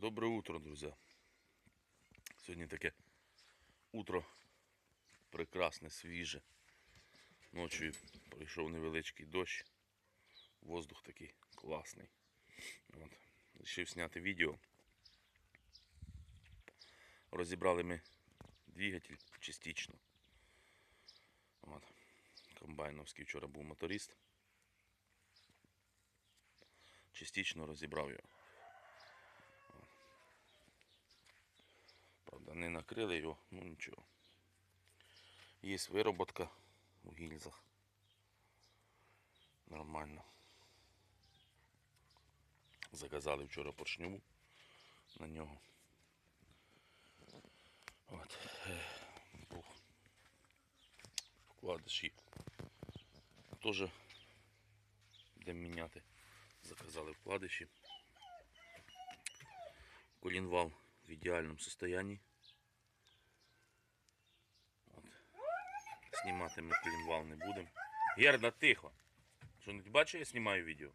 Добре утро, друзі. Сьогодні таке утро прекрасне, свіже. Ночі пройшов невеличкий дощ. Воздух такий класний. От. Рішив зняти відео. Розібрали ми двигатель частично. От. Комбайновський вчора був моторист. Частично розібрав його. Правда, не накрили його, ну нічого. Є вироботка у гільзах. Нормально. Заказали вчора поршню на нього. От. Вкладиші. Теж будемо міняти. Заказали вкладиші. Колінвал в ідеальному состоянии. Знімати ми колінвал не будемо. Герда, тихо. Що не бачиш, я знімаю відео.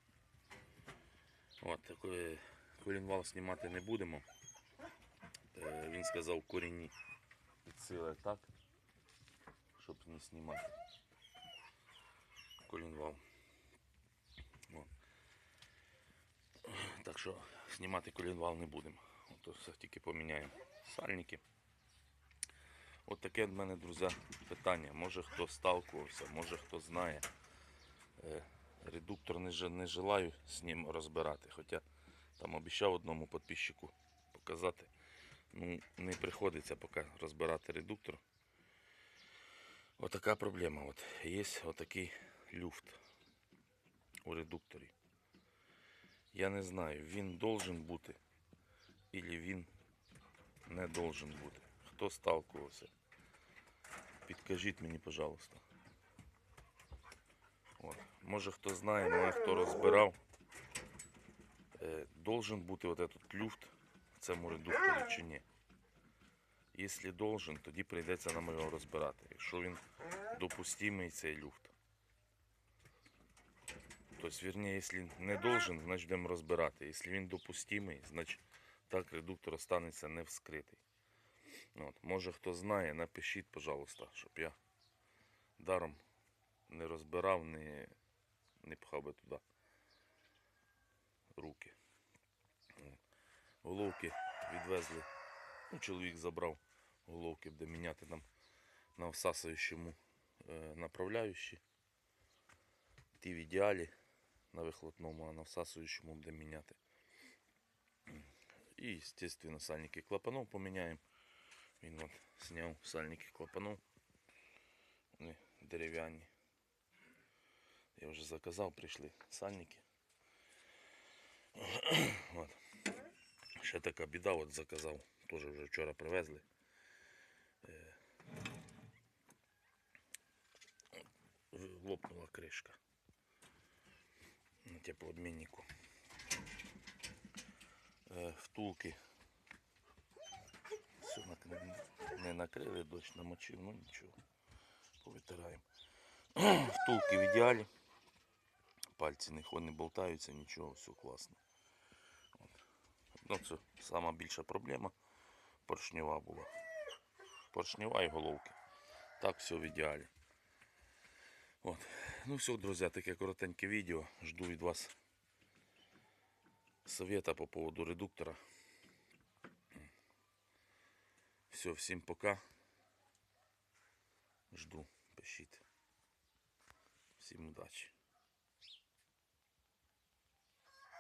От, колінвал знімати не будемо. Е, Він сказав корінні підсили так, щоб не знімати. Колінвал. От. Так що знімати колінвал не будемо. От тільки поміняємо сальники. От таке в мене, друзі, питання. Може хто сталкувався, може хто знає. Е, Редуктор не, не желаю з ним розбирати. Хоча там обіцяв одному підписчику показати. Ну, не приходиться поки розбирати редуктор. Отака проблема. От. Є отакий люфт у редукторі. Я не знаю, він должен бути или він не должен бути. Хто сталкувався? Підкажіть мені, пожалуйста. От. Може хто знає, може хто розбирав. Е, должен бути вот этот люфт в цьому редукторі чи ні. Якщо должен, тоді прийдеться нам його розбирати. Якщо він допустимий цей люфт. Тобто, вернее, якщо не должен, значить будемо розбирати. Якщо він допустимий, значить так редуктор останеться не вскритий. От. Може хто знає, напишіть, пожалуйста, щоб я даром не розбирав, не, не пхав би туди руки. Головки відвезли. Ну, чоловік забрав головки, буде міняти нам на всасуючому е, направляючі. Ті в ідеалі на вихлопному, а на всасуючому буде міняти. І, естественно, сальники клапанов поміняємо. Він от зняв сальники клапанов. Вони дерев'яні. Я вже заказав, прийшли сальники. От. Ще така біда, от заказав, теж вже вчора привезли. Е, Лопнула кришка на теплообміннику. Е, Втулки. Все нак- не накрили, дощ намочив, ну нічого. Повитираємо. Втулки в ідеалі. Пальці не, не болтаються, нічого, все класно. Ну, це сама більша проблема. Поршнева була. Поршнева і головки. Так все в ідеалі. От. Ну все, друзі, таке коротеньке відео. Жду від вас совета по поводу редуктора. Все, всім пока. Жду, пишіть. Всім удачі.